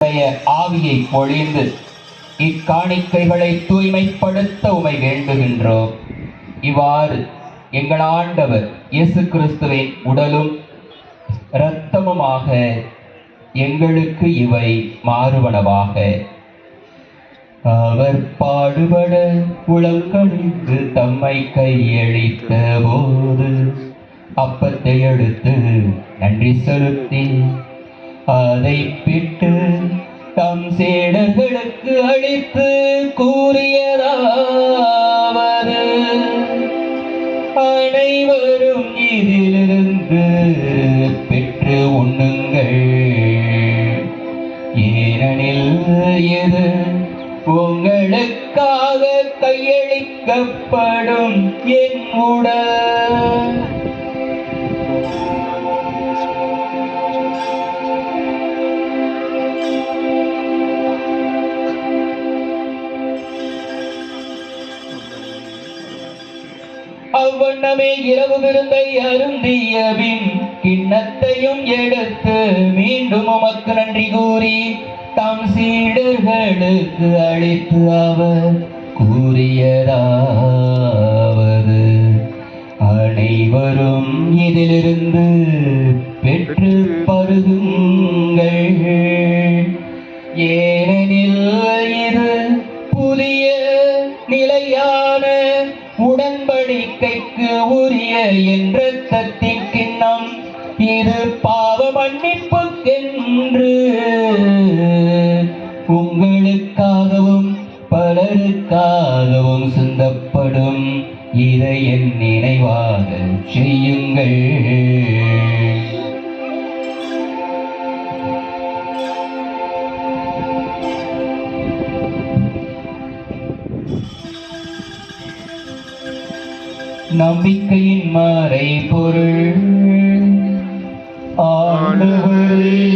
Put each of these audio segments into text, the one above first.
ஆவியை பொழிந்து இக்காணிக்கைகளை தூய்மைப்படுத்த உமை வேண்டுகின்றோம். இவ்வாறு எங்கள் ஆண்டவர் இயேசு கிறிஸ்துவின் உடலும் இரத்தமுமாக எங்களுக்கு இவை மாறுவனவாக. அவர் பாடுபட உளங்கழிந்து தம்மை கையளித்த போது அப்பத்தை எடுத்து நன்றி செலுத்தி அதை பிட்டு தம் சேடர்களுக்கு அளித்து கூறியதாவது. அனைவரும் இதிலிருந்து பெற்று உண்ணுங்கள். ஏனெனில் இது உங்களுக்காக கையளிக்கப்படும் என் உடல். அவ்வண்ணமே இரவு விருந்தை அருந்திய பின் கிண்ணத்தையும் எடுத்து மீண்டும் உமக்கு நன்றி கூறி தம் சீடர்களுக்கு அழைத்து அவர் கூறியதாவது. அனைவரும் இதிலிருந்து பெற்று பருகுங்கள். ஏ உரிய என்ற தத்திக்கிண்ணம். இது பாவ மன்னிப்பு என்று உங்களுக்காகவும் பலருக்காகவும் சிந்தப்படும். இதை என் நினைவாக செய்யுங்கள். நம்பிக்கையின் மறை பொருள். ஆண்டவரே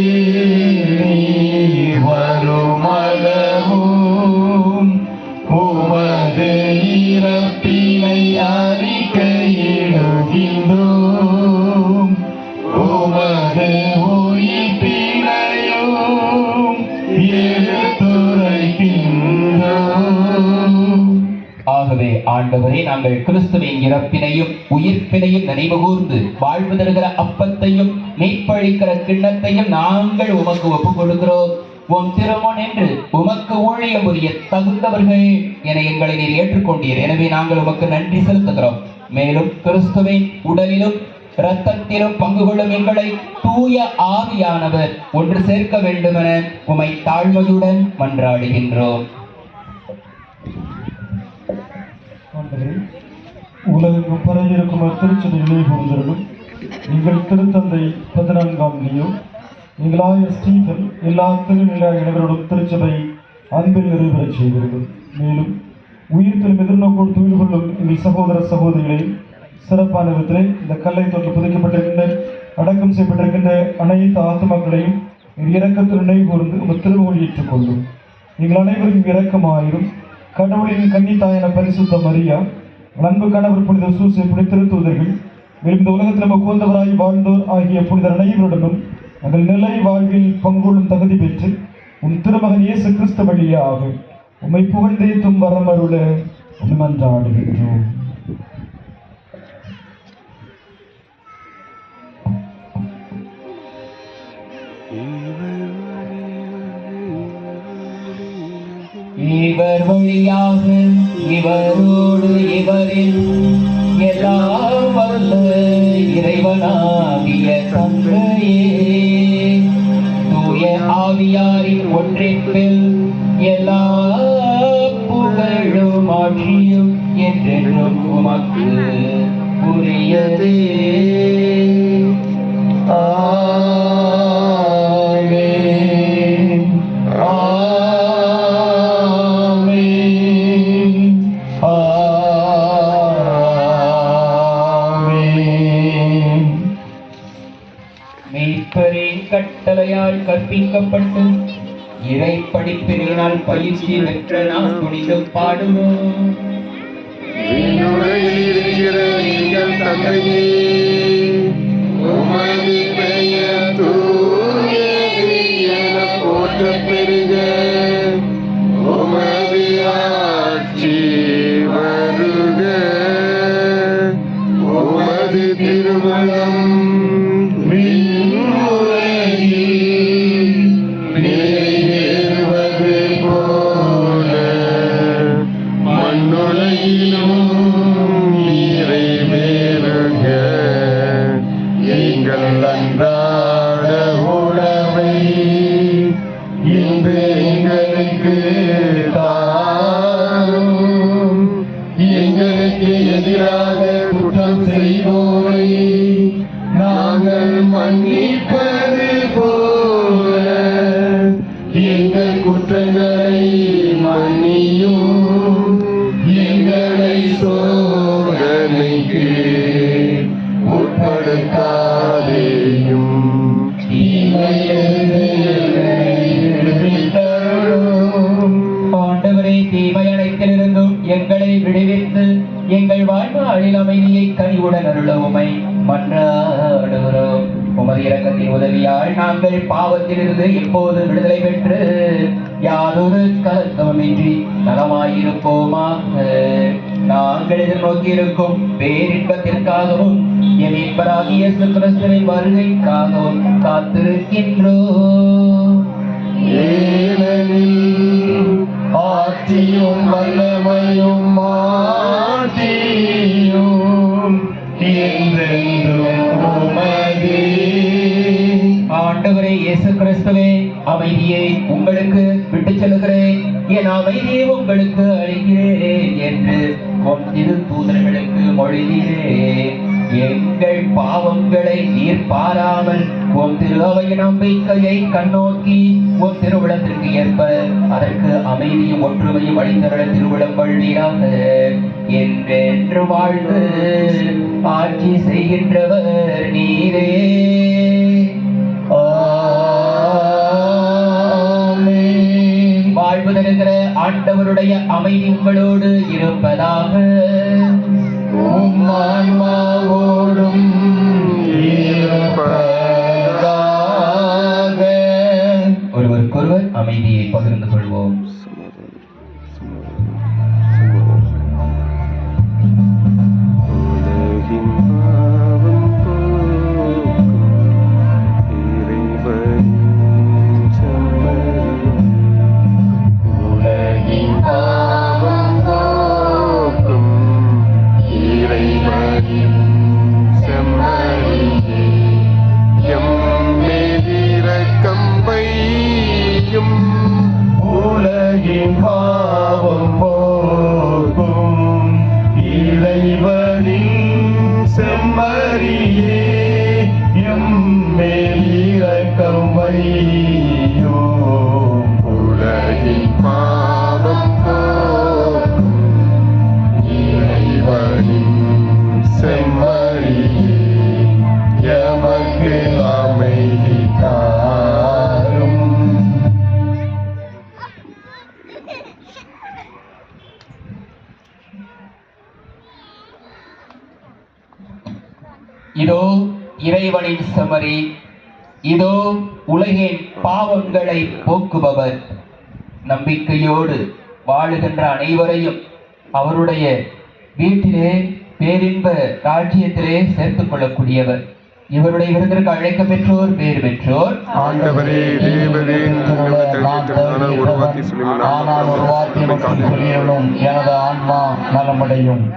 நீர் வருமளவும் உமது இறப்பினை அறிக்கையிடுகின்றோம். உமது உயிர்ப்பினையும் எடுத்துரைக்கின்றோம் ஆகவே ஆண்டவரே நாங்கள் கிறிஸ்துவின் இறப்பினையும் உயிர்ப்பினையும் நினைவு கூர்ந்து வாழ்வு தருகிற அப்பத்தையும் மெய்ப்பழிக்கிற கிண்ணத்தையும் நாங்கள் உமக்கு ஒப்புக் கொடுக்கிறோம் உம் திருமன் என்று உமக்கு ஊழியம் புரிய தகுந்தவர்கள் என எங்களை நீர் ஏற்றுக்கொண்டீர். எனவே நாங்கள் உமக்கு நன்றி செலுத்துகிறோம். மேலும் கிறிஸ்துவின் உடலிலும் இரத்தத்திலும் பங்கு கொள்ளும் எங்களை தூய ஆவியானவர் ஒன்று சேர்க்க வேண்டுமென உமை தாழ்மையுடன் மன்றாடுகின்றோம். உலகம் பரவியிருக்கும் அத்திருச்சதை நினைவு கூர்ந்திருக்கும். எங்கள் திருத்தந்தை பதினான்காம் லியோ எங்களாய ஸ்டீஃபன் எல்லா திருநிலை இளைஞரோடும் திருச்சபை அன்பில் நிறைவேறச் செய்திருக்கும். மேலும் உயிர்த்தலும் எதிர்நோக்கோடு துயில் கொள்ளும் எங்கள் சகோதர சகோதரிகளையும் சிறப்பான விதத்திலே இந்த கல்லை தொற்று புதைக்கப்பட்டிருக்கின்ற அடக்கம் செய்யப்பட்டிருக்கின்ற அனைத்து ஆத்மாக்களையும் எங்கள் நினைவு கூர்ந்து உங்கள் திருமொழி ஏற்றுக்கொள்ளும் எங்கள் அனைவரும் இரக்கமாயிரும். கடவுளின் கன்னித்தாயன பரிசுத்த மரியா அன்பு கணவர் புனித சூசை புனித திருத்துவதர்கள் இந்த உலகத்தில் நம்ம கூந்தவராய் வாழ்ந்தோர் ஆகிய புனிதர் அனைவருடனும் எங்கள் நிலை வாழ்வில் பங்கொள்ளும் தகுதி பெற்று உன் திருமகன் இயேசு கிறிஸ்து வழியாக உம்மை புகழ்ந்தேத்தும் வரமருள மன்றாடுகின்றோம் இவர் வழியாக இவரோடு இவரில் எல்லாம் வல்ல இறைவனாகிய தந்தையே தூய ஆவியாரின் ஒன்றிப்பில் கட்டளையால் கற்பிக்கப்பட்டு இறை படிப்பினால் பயிற்சி பெற்ற நாம் துணிந்து பாடுவோம். தந்தையே உட்படுத்தாதேயும். தீமையிலிருந்து எங்களை எங்களை விடுவித்து எங்கள் வாழ்நாளில் அமைதியை கனிவுடன் அருளவுமை. மன்றாடுகிறோம். உமது இறக்கத்தின் உதவியால் நாங்கள் பாவத்திலிருந்து இப்போது விடுதலை பெற்று யாதொரு கலக்கமின்றி நலமாயிருப்போமா? நாங்கள் எதிர்நோக்கி இருக்கும் பேரின்பத்திற்காகவும் என் மீட்பராகிய இயேசு கிறிஸ்துவின் வருகைக்காகவும் காத்திருக்கின்றோம். ஆட்சியும் வல்லமையும் மாற்றியும். ஆண்டவரே இயேசு கிறிஸ்துவே அமைதியை உங்களுக்கு விட்டுச் செல்கிறேன் என் அமைதியை உங்களுக்கு அளிக்கிறேன் என்று உம் தூதர்களுக்கு மொழிகிறே எங்கள் பாவங்களை நீர் பாராமல் உம் அவையின் நம்பிக்கையை கண்ணோக்கி உன் திருவிழத்திற்கு ஏற்ப அதற்கு அமைதியும் ஒற்றுமையும் அளித்தருள திருவிழம் பள்ளியாக என்றென்று வாழ்ந்து ஆட்சி செய்கின்றவர் நீரே. ஆண்டவருடைய அமைதி உங்களோடு இருப்பதாக உம் ஆன்மாவோடும் இருப்பதாக. ஒருவருக்கொருவர் அமைதியை பகிர்ந்து கொள்வோம் உலகின் பாவம் சமரி இதோ உலகின் பாவங்களை போக்குபவர். நம்பிக்கையோடு வாழுகின்ற அனைவரையும் அவருடைய வீட்டிலே பேரின்ப ராஜ்யத்திலே சேர்த்துக் கொள்ளக்கூடியவர். இவருடைய விருந்திற்கு அழைக்க பெற்றோர் பேர் பெற்றோர். ஆண்டவரே தேவரே எனது ஆன்மா நலமடையும்.